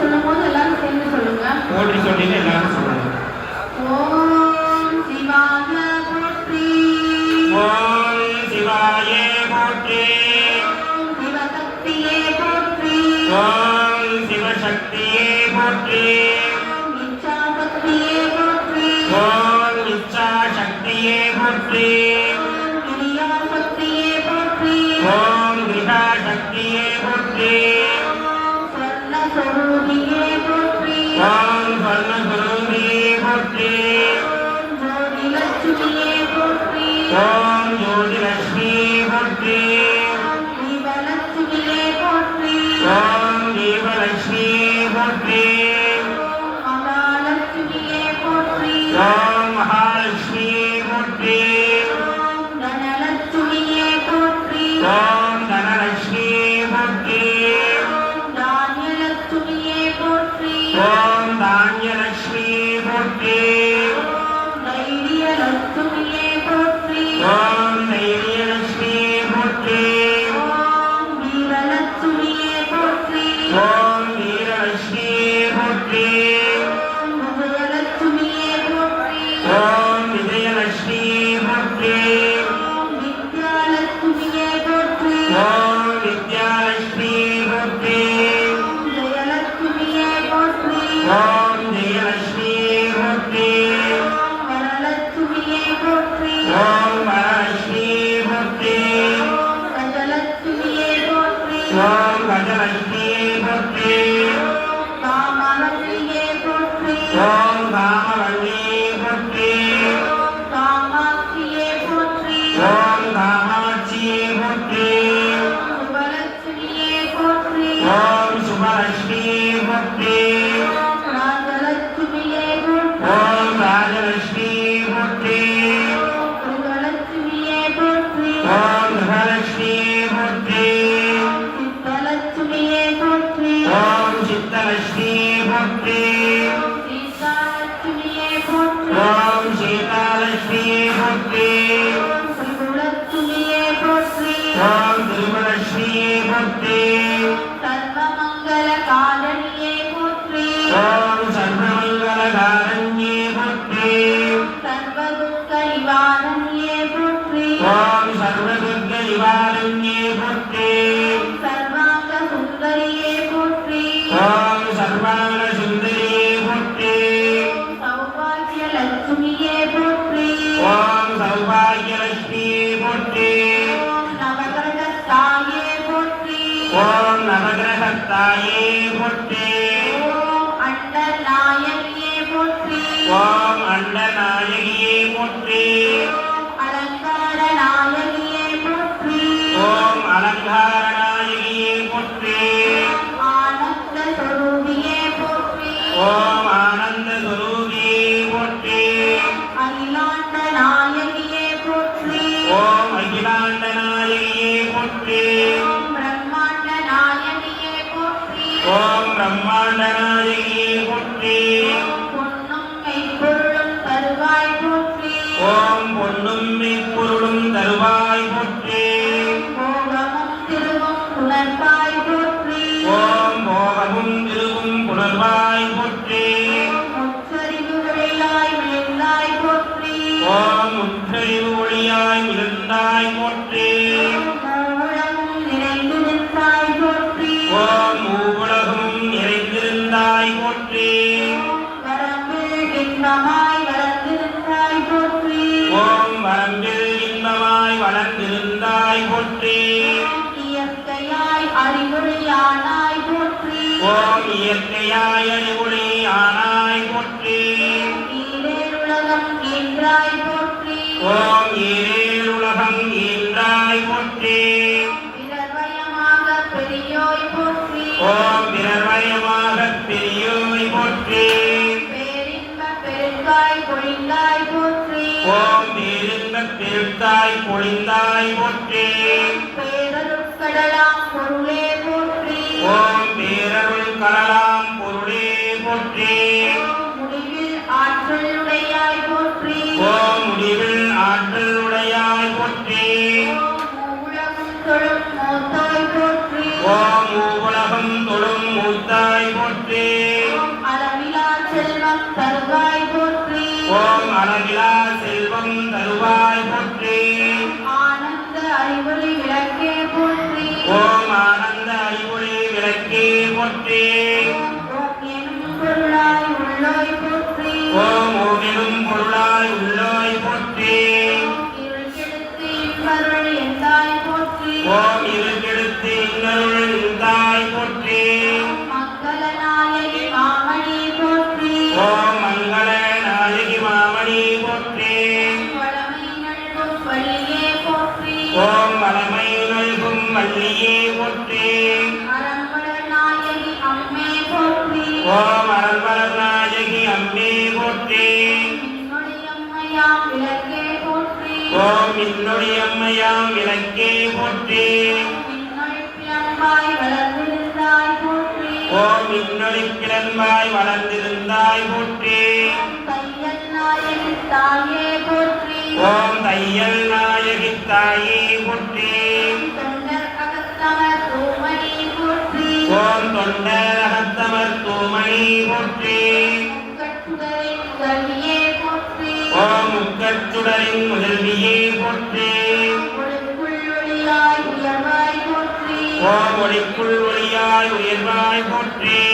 சொல்லும் போது எல்லாரும் சேர்ந்து சொல்லுங்க. ஓடி சொல்லிங்க எல்லாரும் சொல்லுங்க. ஓம் சிவாய போற்றி. போற்றி. ربي الحق ஒற்றை ஒளியாய் இருந்தாய் போற்றே. ஓம் உலகமும் நிறைந்திருந்தாய் போற்றே. ஓம் வரம்பில் இன்பமாய் போற்றே. இயற்கையாய் அறிவுரையானாய் போற்றி. ஓம் இயற்கையாய் அறிவுரை தீர்த்தாய் பொழிந்தாய் போற்றி. ஓம் நீரிந்த தீர்த்தாய் பொழிந்தாய் போற்றி. பேரருள் கடலாம் பொருளே போற்றி. ஓம் பேரருள் கடலாம் கிளம்பாய் வளர்ந்திருந்தாய் போற்றி. தையல் நாயகி தாயே போற்றி. ஓம் தையல் நாயகி தாயே போற்றி. தொண்டர் அகத்தமர் தூமணி போற்றி. ஓம் ஓம் முக்கச்சுடரின் முதல்வியே போற்றி. ஓம் ஒளிக்குள் ஒளியாய் உயர்வாய் போற்றி.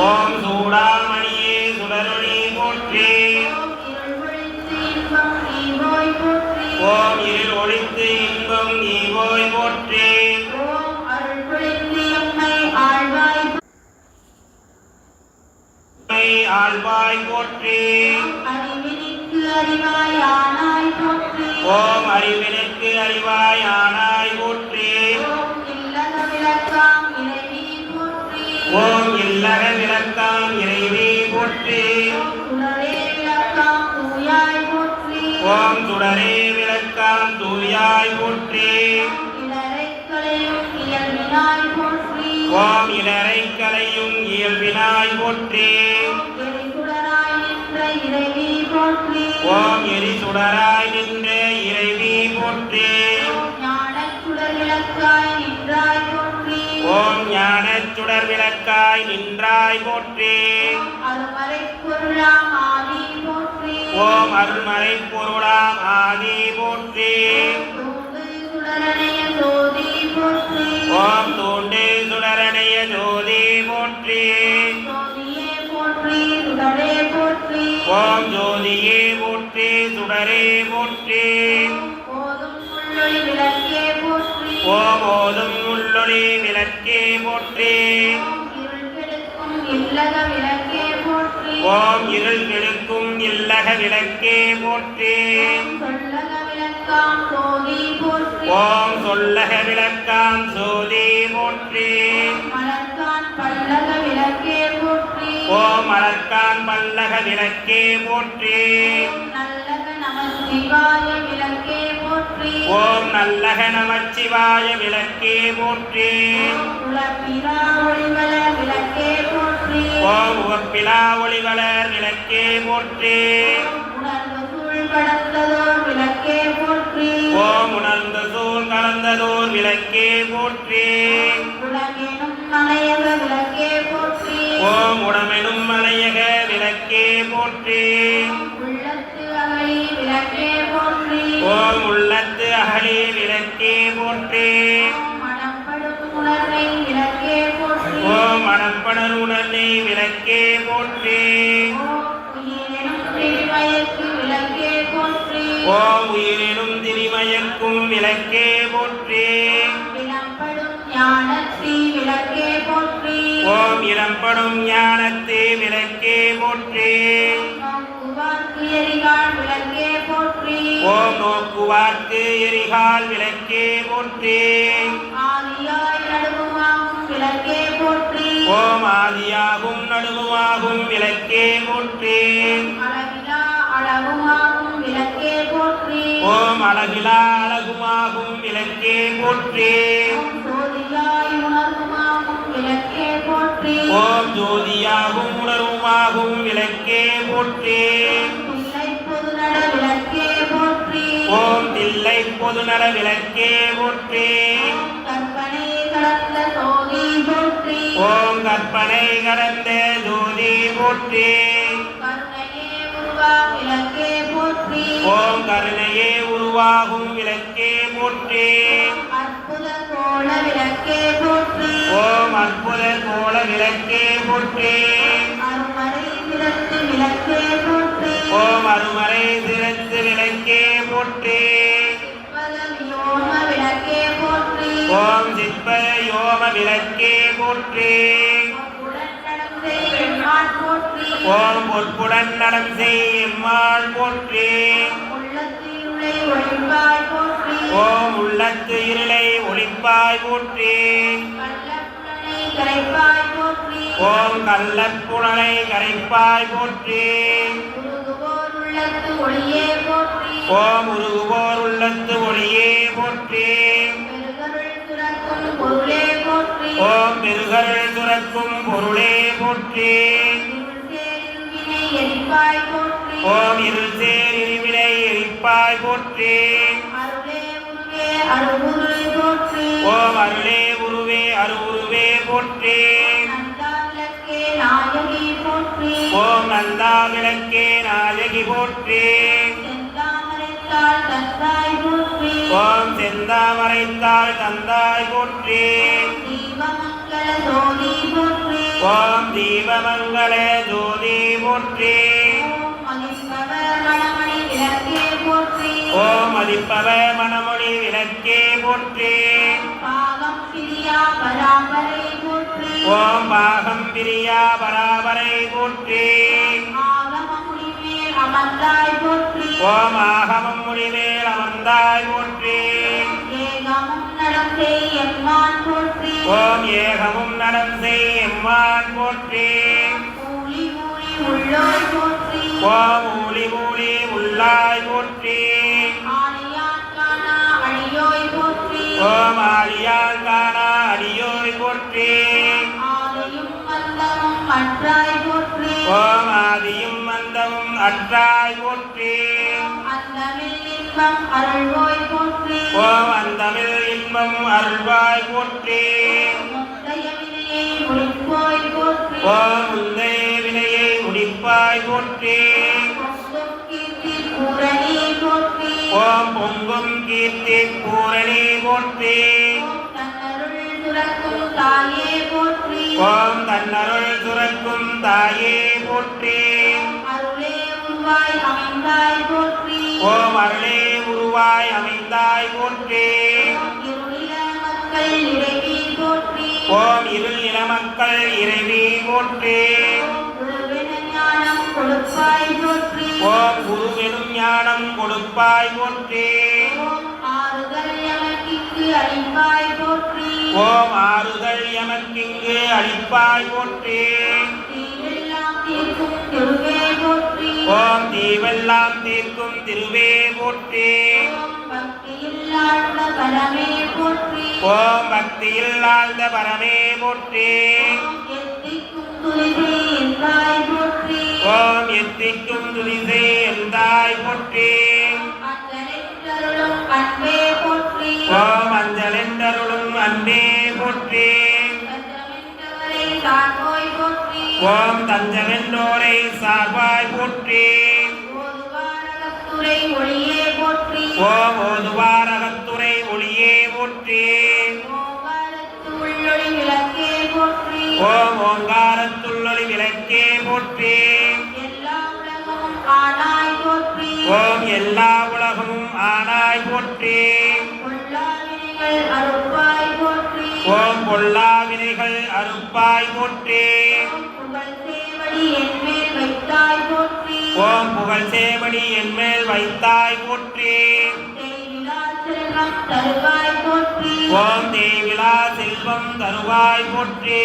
ஓம் சூடாமணியே சுடரொளி போற்றி. ஓம் இருள் ஒழித்து இன்பம் நீ போய் போற்றி ஆழ்வாய் போற்றி. ஓம் அறிவினுக்கு அறிவாய் ஆனாய் போற்றி. ஓம் இல்லக விளக்காம் இறைவி போற்றி. ஓம் சுடரே விளக்காம் தூயாய் போற்றி. ஓம் இடரை கலையும் இயல்பினாய் போற்றி. ஓம் எரி சுடராய் நின்ற இறைவி போற்றி. ஓம் ஞான சுடர் விளக்காய் நின்றாய் போற்றி. ஓம் அருள்மறை பொருளாம் ஆதி போற்றி. ஓம் தோண்டே சுடரணைய ஜோதி போற்றி. ஓம் ஜோதியே போற்றி சுடரே போற்றி. போதும் விளக்கே போற்றி. ஓம் ஓதும் உள்ளொளி விளக்கே போற்றி. இருள் கெடுக்கும் இல்லக விளக்கே போற்றி. ஓம் இருள் கெடுக்கும் இல்லக விளக்கே போற்றி. சொல்லக விளக்காம் சோதி போற்றி. ஓம் சொல்லக விளக்காம் சோதி போற்றி. மலர்கான் பல்லக விளக்கே போற்றி. ஓம் மலர்கான் பல்லக விளக்கே போற்றி. நல்லக நம போற்றி ஓம் நல்லக நமச்சிவாய விளக்கே போற்றி. விளக்கே போற்றி ஓம் உவப்பிலா ஒளிவளர் விளக்கே போற்றி. விளக்கே போற்றி ஓம் உணர்ந்த சூழ் கலந்ததோர் விளக்கே விளக்கே போற்றி. ஓம் உடமெனும் மலையக விளக்கே போற்றி. ஓம் உள்ளத்து அகலி விளக்கே போற்றி. உணர்வை ஓம் மணப்பணர் உணர்னை விளக்கே போற்றி. ஓம் உயிரினும் திரிமயக்கும் விளக்கே போற்றி. விளக்கே ஓம் இளம்படும் ஞானத்து விளக்கே போற்றி நோக்குவார்க்கு எரிகால் விளக்கே போற்றி ஓம் நோக்குவார்க்கு எரிகால் விளக்கே போற்றி. ஓம் ஆதியாகும் நடுவுமாகும் விளக்கே போற்றி. ஓம் அழகிலா அழகுமாகும் விளக்கே போற்றி. ஓம் ஜோதியாகும் உணர்வுமாகும் விளக்கே போற்றி. ஓம் தில்லை பொதுநல விளக்கே போற்றி. ஓம் கற்பனை கடந்த ஜோதி போற்றி. ஓம் கருணையே உருவாகும் விளக்கே போற்றி. ஓம் அற்புத கோல விளக்கே போற்றி. விளக்கே போற்றி ஓம் அருமறை சிறந்து விளக்கே போற்றி. ஓம் சிற்ப யோம விளக்கே போற்றி. ஓம் பொற்புடன் நடம் செய் எம்மாள் போற்றி. ஓம் உள்ளத்து இருளை ஒளிப்பாய் போற்றி. ஓம் கள்ளப்புணலை கரைப்பாய் போற்றி உருகுவோர் உள்ள உள்ளத்து ஒளியே போற்றி ஓம் உருகுவோர் உள்ளத்து ஒளியே போற்றி. ஓம் பெருகருள் துறக்கும் பொருளே போற்றி. ஓம் இருள் சேர் இருவினை எரிப்பாய் போற்றி. ஓம் அருளே உருவே அருவுருவே போற்றி. ஓம் நந்தா விளக்கே நாயகி போற்றி. ஓம் செந்தாமரைத்தாள் தந்தாய் போற்றி. ஓம் தீபமங்கள ஜோதி போற்றி. ஓம் மதிப்பவ மணமொழி விளக்கே போற்றி. ஓம் பாகம் பிரியா பராபரை போற்றி. ஓம் ஆகமம் முடிவேல் அமர்ந்தாய் போற்றி. ஓம் ஏகமும் நடம் செய் எம்மான் போற்றி. ஓம் ஊழி ஊழி உள்ளாய் போற்றி. ஓம் ஆலியால் காணா அற்றாய் போற்றி. ஓம் ஆதியும் மந்தமும் அற்றாய் போற்றி. அந்தமில் இன்பம் அருள்வோய் போற்றி. ஓம் அந்தமிழ் இன்பம் அருள்வாய் போற்றி. ஓம் முந்தைய வினையை முடிப்பாய் போற்றி. ஓம் பொங்கும் கீர்த்தி பூரணி போற்றி. ஓம் தன்னருள் துறக்கும் தாயே போற்றி. ஓம் தன்னருள் சுரக்கும் தாயே போற்றி. ஓம் அருளே உருவாய் அமைந்தாய் போற்றி. ஓம் இருள் இன மக்கள் இறைவி போற்றி. ஓம் குருவெனும் ஞானம் கொடுப்பாய் போற்றி. ஆறுதல் எமக்கிக்கு அளிப்பாய் போற்றி. ஓம் ஆறுதல் எமக்கிங்கு அளிப்பாய் போற்றி. ஓம் தீவெல்லாம் தீர்க்கும் திருவே போற்றி. ஓம் பக்தியில் ஆழ்ந்த பரமே போற்றி. ஓம் எத்திக்கும் துணிசே எந்தாய் போற்றி. அன்பே போற்றி. ஓம் அஞ்சலென்றருளும் அன்பே போற்றி. ஓம் தஞ்சமென்றோரை சார்பாய் போற்றி. ஓம் ஓதுவாரகத்துறை ஒளியே போற்றி. ஓம் ஓங்காரத்துள்ளொளி விளக்கே போற்றி. எல்லா உலகமும் ஆனாய் போற்றி. ஓம் எல்லா உலகமும் ஆனாய் போற்றி. ஓம் பொல்லா வினைகள் அறுப்பாய் போற்றி. ஓம் புகழ் சேவடி என்மேல் வைத்தாய் போற்றி. ஓம் தேவிலா செல்வம் தருவாய் போற்றி.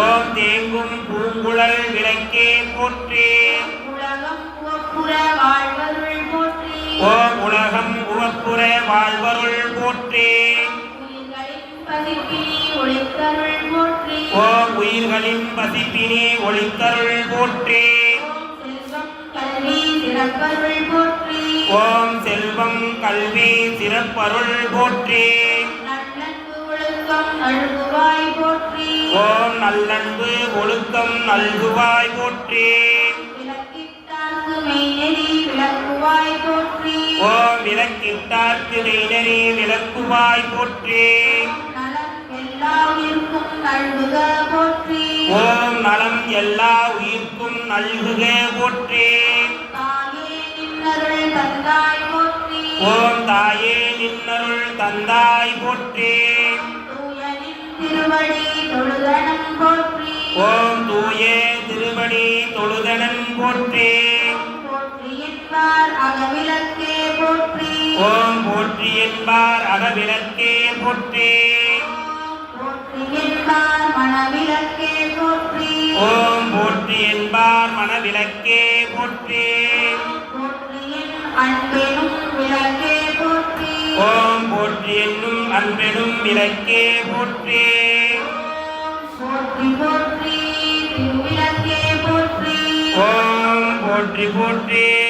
ஓம் தேங்கும் பூங்குழல் விளக்கே போற்றி. ஓம் தேங்கும் உவப்புற வாழ்வருள் போற்றி. ஓம் உயிர்களின் பசிப்பினி ஒளித்தருள் போற்றி. ஓம் செல்வம் கல்வி சிறப்பருள் போற்றி. ஓம் நல்லன்பு ஒழுக்கம் நல்குவாய் போற்றி. விளக்குவாய் போற்றி. ஓம் விளக்கிட்டார்க்கு நெய்நெறி விளக்குவாய் போற்றி. ஓம் நலம் எல்லா உயிர்க்கும் நல்குக போற்றி. ஓம் தாயே நின்னருள் தந்தாய் போற்றி. ஓம் தூயே திருவடி தொழுதனன் போற்றி. என்பார் அகவிளக்கே போற்றி. ஓம் போற்றி என்பார் அகவிளக்கே போற்றி. போற்றி என்பார் மனவிளக்கே போற்றி. ஓம் போற்றி என்பார் விளக்கே போற்றி. அன்பெனும் விளக்கே போற்றி. ஓம் போற்றி என்னும் அன்பெனும் விளக்கே போற்றி. போற்றி போற்றி. ஓம் போற்றி போற்றி.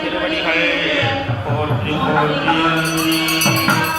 திருவடிகள் போற்றி போற்றி.